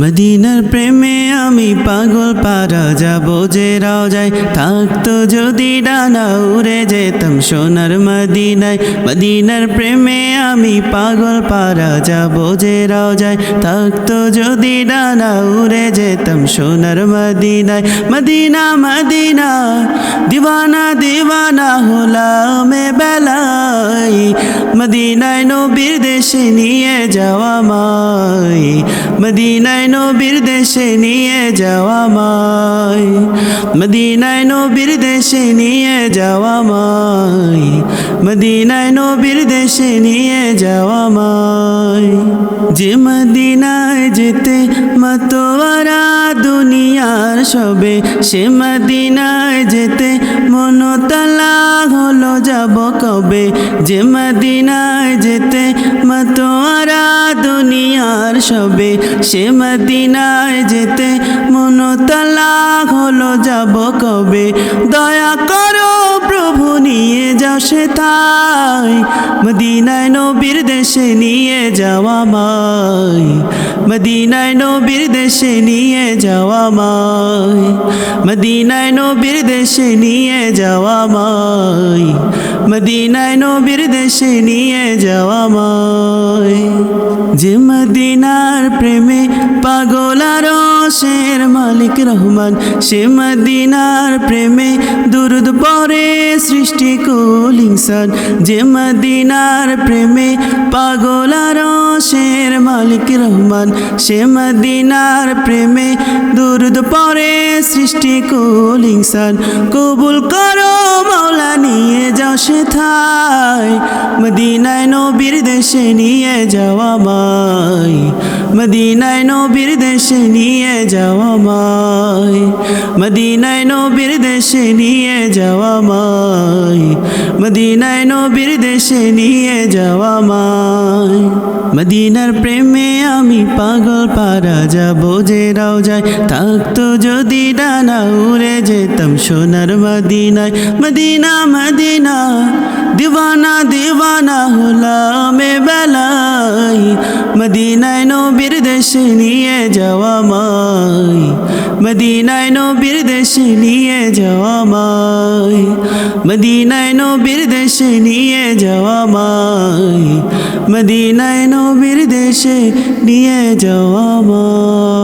মদিনার প্রেমে আমি পাগল, পারা যাব যে রাজায়। থাকতো যদি ডানা উড়ে যেতাম সোনার মদিনায়। মদিনার প্রেমে আমি পাগল, পারা যাব যে রাজায়। থাকতো যদি ডানা উড়ে যেতাম সোনার মদিনায়। মদিনা মদিনা, দিওয়ানা দিওয়ানা হলাম বেলায়। মদিনায় নবীর দেশে নিয়ে যাওয়া মাই। মদিনায় নবীর দেশে নিয়ে যাওয়া মাই। মদিনায় নবীর দেশে নিয়ে যাওয়া মাই। মদিনায় নবীর দেশে নিয়ে যাওয়া মাই। যে মদিনায় যেতে মতোয়ারা দুনিয়ার সবে, সে মদিনায় যেতে মনতলা হলো যাব কবে? যে মদিনায় যেতে মতোয়ারা দুনিয়ার সবে। সে মদিনায় যেতে মনতলা হলো যাব কবে? দয়া করো নিয়ে যাও সে তাই মদিনায় নবীর দেশে নিয়ে যাওয়া মাই। মদিনায় নবীর দেশে নিয়ে যাওয়া মাই। মদিনায় নবীর দেশে নিয়ে যাওয়া মাই। মদিনায় নবীর দেশে নিয়ে যাওয়া মাই। যে মদিনার প্রেমে পাগলার শের মালিক রহমান, সে মদিনার প্রেমে দুরুদ পরে সৃষ্টি কলিংসন যে মদিনার প্রেমে পাগলার শের মালিক রহমান। সে মদিনার প্রেমে দুরুদ পরে সৃষ্টি কলিংসন কবুল করো সে থাই মদিনায় নবীর দেশে নিয়ে যাওয়া মাই মদিনায় নবীর দেশে নিয়ে যাওয়া মাই মদিনায় নবীর দেশে নিয়ে যাওয়া মাই মদিনায় নবীর দেশে নিয়ে যাওয়া মাই মদিনার প্রেমে আমি পাগল, পারা যাব যে রাও যায় থাকতো যদি ডানা উড়ে যেতাম সোনার মদিনায়। মদিনা মদিনা দিওয়ানা হলাম বেলায় মদিনায় নবীর দেশে নিয়ে যাওয়া মাই মদিনায় নবীর দেশে নিয়ে যাওয়া মাই মদিনায় নবীর দেশে নিয়ে যাওয়া মাই মদিনায় নবীর দেশে নিয়ে যাওয়া মাই